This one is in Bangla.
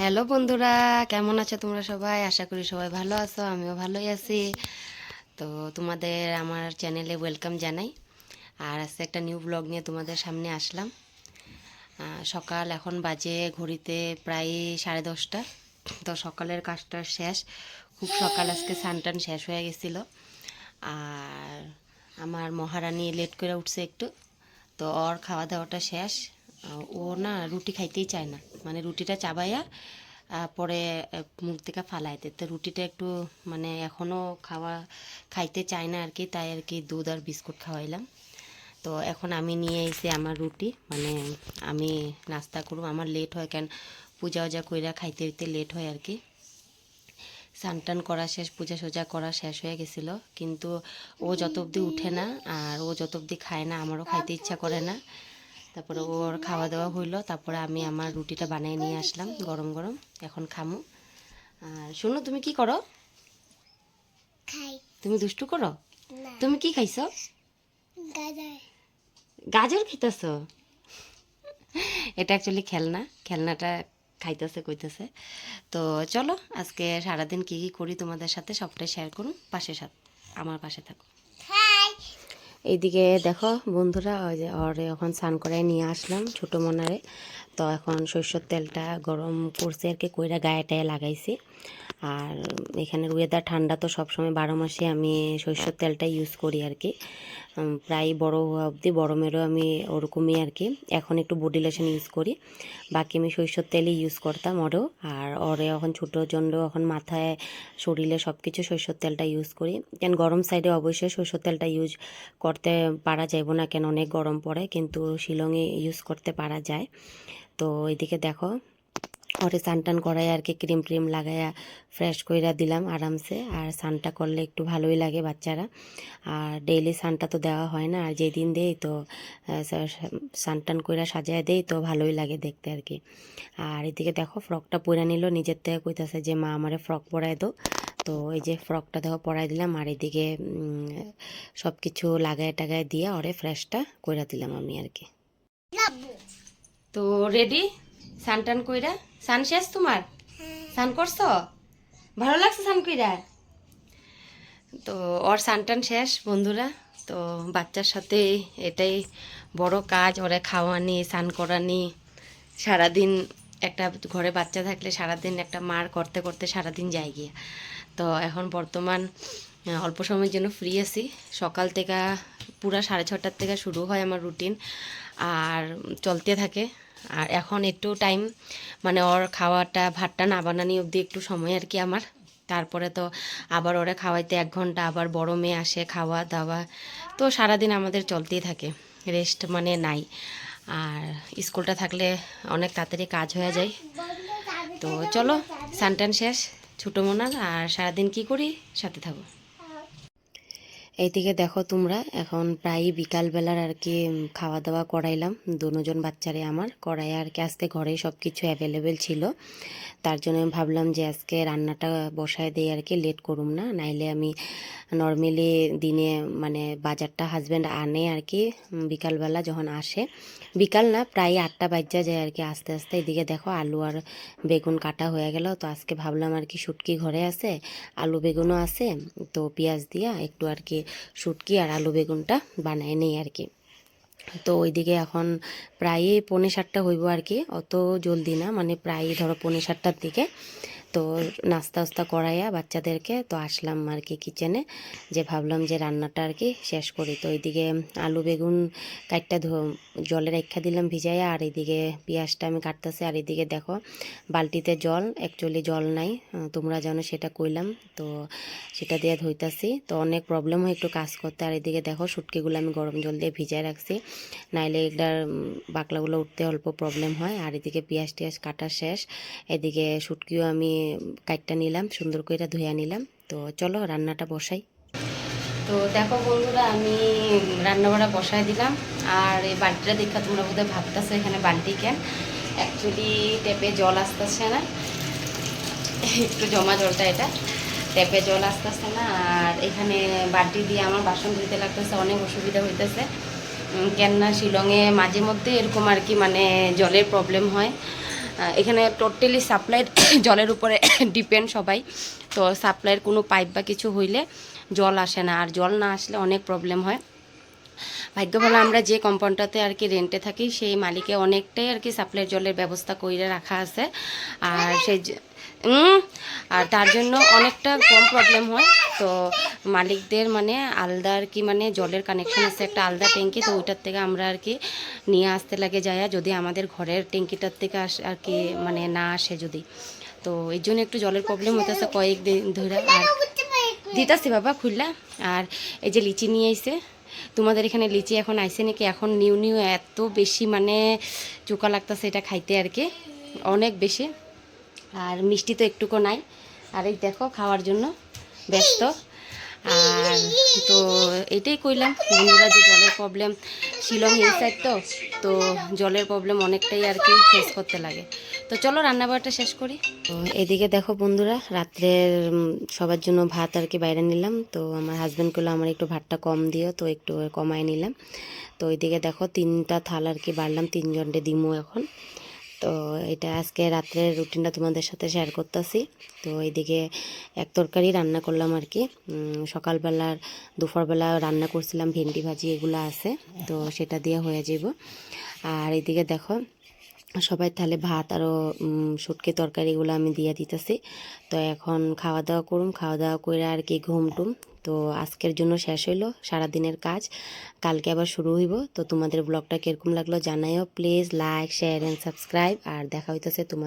হ্যালো বন্ধুরা, কেমন আছো তোমরা সবাই? আশা করি সবাই ভালো আছো, আমিও ভালোই আছি। তো তোমাদের আমার চ্যানেলে ওয়েলকাম জানাই। আর আজকে একটা নিউ ব্লগ নিয়ে তোমাদের সামনে আসলাম। সকাল এখন বাজে ঘড়িতে প্রায় সাড়ে দশটা। তো সকালের কাজটা শেষ। খুব সকাল আজকে সানটান শেষ হয়ে গেছিল। আর আমার মহারানী লেট করে উঠছে একটু। তো ওর খাওয়া দাওয়াটা শেষ। ও না রুটি খাইতেই চায় না। মানে রুটিটা চাবাইয়া পরে মুখ থেকে ফালাইতে তো রুটিটা একটু মানে এখনও খাওয়া, খাইতে চায় না আর কি তাই আর কি দুধ আর বিস্কুট খাওয়াইলাম। তো এখন আমি নিয়ে এসে আমার রুটি। মানে আমি নাস্তা করব। আমার লেট হয়, কেন পূজা ওজা কইরা খাইতে হইতে লেট হয় আর কি স্নান করা শেষ, পূজা সোজা করা শেষ হয়ে গেছিল। কিন্তু ও যত অবধি উঠে না, আর ও যত অবধি খায় না, আমারও খাইতে ইচ্ছা করে না। তারপরে ওর খাওয়া দাওয়া হইল তারপরে আমি আমার রুটিটা বানিয়ে নিয়ে আসলাম গরম গরম এখন খামু। আর শোনো তুমি কি করো? খাই। তুমি দুষ্টু করো? না। তুমি কি খাইছো? গাজর। গাজর খেতেছ এটা অ্যাকচুয়ালি খেলনা খেলনাটা খাইতেছে কইতেছে। তো চলো আজকে সারাদিন কি কি করি তোমাদের সাথে সবটাই শেয়ার করুন পাশে সাথে আমার পাশে থাকো। খাই এইদিকে দেখো বন্ধুরা ওই যে ওর এখন স্নান করে নিয়ে আসলাম ছোটো মনারে। তো এখন সরষের তেলটা গরম করছে আর কি, কইরা গায়ে টায়ে লাগাইছি। আর এখানের ওয়েদার ঠান্ডা তো সবসময় বারো মাসে আমি সরষের তেলটা ইউজ করি আর কি। প্রায় বড় হওয়া অবধি গরমেরও আমি ওরকমই আর কি। এখন একটু বডি লোশন ইউজ করি। বাকি আমি সরষের তেলই ইউজ করতাম ওরও। আর ওরে এখন ছোটোর জন্য এখন মাথায়, শরীরে সব কিছু সরষের তেলটা ইউজ করি। কেন গরম সাইডে অবশ্যই সরষের তেলটা ইউজ করতে পারা যাইব না কেন, অনেক গরম পড়ে, কিন্তু শিলংয়ে ইউজ করতে পারা যায়। তো এদিকে দেখো ওরে স্নান টান করাই আর কি ক্রিম ট্রিম লাগাইয়া ফ্রেশ কইরা দিলাম আরামসে। আর স্নানটা করলে একটু ভালোই লাগে বাচ্চারা। আর ডেইলি স্নানটা তো দেওয়া হয় না। আর যেদিন দেই তো আহ, সা- সা- স্নান টান কইরা সাজায় দেই তো ভালোই লাগে দেখতে আর কি। আর এদিকে দেখো ফ্রকটা পরে নিল। নিজের থেকে কইতাছে যে মা আমারে ফ্রক পরাই দাও তো এই যে ফ্রকটা দেখো পরাই দিলাম। আর এদিকে সব কিছু লাগায় টাগায় দিয়ে ওরে ফ্রেশটা কইরা দিলাম আমি আর কি। তো রেডি সান টান কইরা? সান শেষ তোমার? সান করছ? ভালো লাগছে সান কইরা? তো ওর সান টান শেষ বন্ধুরা। তো বাচ্চার সাথে এটাই বড় কাজ ওরে খাওয়ানি স্নান করানি। সারাদিন একটা ঘরে বাচ্চা থাকলে সারাদিন একটা মার করতে করতে সারাদিন যায় গিয়ে। তো এখন বর্তমান অল্প সময়ের জন্য ফ্রি আছি। সকাল থেকে পুরা সাড়ে ছটার থেকে শুরু হয় আমার রুটিন আর চলতে থাকে। আর এখন একটু টাইম মানে ওর খাওয়াটা, ভাতটা না বানানি অবধি একটু সময় আর কি আমার। তারপরে তো আবার ওরা খাওয়াইতে এক ঘণ্টা, আবার বড় মেয়ে আসে খাওয়া দাওয়া। তো সারাদিন আমাদের চলতেই থাকে রেস্ট মানে নাই। আর স্কুলটা থাকলে অনেক তাড়াতাড়ি কাজ হয়ে যায়। তো চলো, সানটান শেষ, ছোটো মোনার, আর সারাদিন কি করি? সাথে থাকো। এইদিকে দেখো তোমরা, এখন প্রায় বিকালবেলার আর কি খাওয়া দাওয়া করাইলাম। দুজন বাচ্চারে আমার করাই আর কি আজকে ঘরে সব কিছু অ্যাভেলেবেল ছিল। তার জন্য আমি ভাবলাম যে আজকে রান্নাটা বসায় দিই আর কি লেট করুম না, নাইলে আমি নর্মালি দিনে মানে বাজারটা হাজব্যান্ড আনে আর কি বিকালবেলা যখন আসে। বিকাল না, প্রায় আটটা বাজ্যা যায় আর কি, আস্তে আস্তে এদিকে দেখো আলু আর বেগুন কাটা হয়ে গেল। তো আজকে ভাবলাম আর কি শুটকি ঘরে আছে, আলু বেগুনও আছে, তো পেঁয়াজ দিয়া একটু আর কি শুটকি আর আলু বেগুনটা বানায় নেই আর কি। তো ওইদিকে এখন প্রায় পৌনে সাতটা হইব আর কি, অত জলদি না মানে প্রায় ধরো পৌনে সাতটার দিকে। তো নাস্তা উস্তা করাইয়া বাচ্চাদেরকে তো আসলাম আর কি কিচেনে। যে ভাবলাম যে রান্নাটা আর কি শেষ করি। তো ওইদিকে আলু, বেগুন কাটটা ধো- জলে রেখা দিলাম ভিজাইয়া। আর এইদিকে পেঁয়াজটা আমি কাটতেছি। আর এইদিকে দেখো, বালতিতে জল অ্যাকচুয়ালি জল নাই। তোমরা জানো সেটা কইলাম। তো সেটা দিয়ে ধুইতাছি। তো অনেক প্রবলেম হয় একটু কাজ করতে। আর এদিকে দেখো শুটকিগুলো আমি গরম জল দিয়ে ভিজায় রাখছি। নাইলে এগুলার বাকলাগুলো উঠতে অল্প প্রবলেম হয়। আর এদিকে পেঁয়াজ টিয়াজ কাটা শেষ। এদিকে শুটকিও আমি কাটটা নিলাম, সুন্দর করে ধুইয়া নিলাম। তো চলো রান্নাটা বসাই। তো দেখো বন্ধুরা, আমি রান্না বাড়া বসাই দিলাম। আর এই বালতিটা দেখা তোমরা বোধহয় ভাবতেছো এখানে বালতি কেন? অ্যাকচুয়ালি ট্যাপে জল আসতেছে না। একটু জমা জলটা এটা। ট্যাপে জল আসতেছে না। আর এখানে বালতি দিয়ে আমার বাসন ধুইতে লাগতেছে, অনেক অসুবিধা হইতেছে। কেননা শিলংয়ে মাঝে মধ্যে এরকম আর কি মানে জলের প্রবলেম হয়। এখানে টোটালি সাপ্লাইয়ের জলের উপরে ডিপেন্ড সবাই। তো সাপ্লাইয়ের কোনো পাইপ বা কিছু হইলে জল আসে না। আর জল না আসলে অনেক প্রবলেম হয়। ভাগ্য ভালো আমরা যে কম্পাউন্ডটাতে আর কি রেন্টে থাকি, সেই মালিকে অনেকটাই আর কি সাপ্লাইয়ের জলের ব্যবস্থা করে রাখা আছে। আর সেই আর তার জন্য অনেকটা কম প্রবলেম হয়। তো মালিকদের মানে আলাদা আর কি মানে জলের কানেকশন আছে। একটা আলাদা ট্যাঙ্কি, তো ওইটার থেকে আমরা আর কি নিয়ে আসতে লাগে যায়, যদি আমাদের ঘরের ট্যাঙ্কিটার থেকে আস, আর কি মানে না আসে যদি। তো এই জন্য একটু জলের প্রবলেম হতেছে কয়েকদিন ধরে। আর দিতাছি বাবা, খুললা। আর এই যে লিচি নিয়ে আইছে, তোমাদের এখানে লিচি এখন আইছে নাকি? এখন নিউ নিউ, এত বেশি মানে চোকা লাগতেছে এটা খাইতে আর কি, অনেক বেশি। আর মিষ্টি তো একটুকু নাই। আর এই দেখো, খাওয়ার জন্য ব্যস্ত। আর তো এটাই কইলাম, বন্ধুরা, যে জলের প্রবলেম শিলং হিল সাইড তো তো জলের প্রবলেম অনেকটাই আর কি ফেস করতে লাগে। তো চলো রান্নাবাড়াটা শেষ করি। তো এদিকে দেখো বন্ধুরা, রাত্রের সবার জন্য ভাত আর কি বাইরে নিলাম। তো আমার হাজব্যান্ডগুলো আমার একটু ভাতটা কম দিও। তো একটু কমায় নিলাম। তো ওইদিকে দেখো তিনটা থাল আর কি বাড়লাম তিনজনটে দিমু এখন। তো এটা আজকে রাত্রের রুটিনটা তোমাদের সাথে শেয়ার করতেছি। তো এইদিকে এক তরকারি রান্না করলাম আর কি। সকালবেলার, দুপুরবেলা রান্না করছিলাম, ভেন্ডি ভাজি এগুলো আছে, তো সেটা দিয়ে হয়ে যাব আর এদিকে দেখো সবাই তাহলে ভাত আরও শুটকি তরকারিগুলো আমি দিয়ে দিতেছি। তো এখন খাওয়া দাওয়া করুম খাওয়া দাওয়া করে আর কি ঘুম টুম। তো আজকের জন্য শেষ হইল, সারাদিনের কাজ। কালকে আবার শুরু হইব। তো তোমাদের ব্লগটা কীরকম লাগল জানাইও। Please like, share and subscribe আর দেখা হইতেছে তোমাদের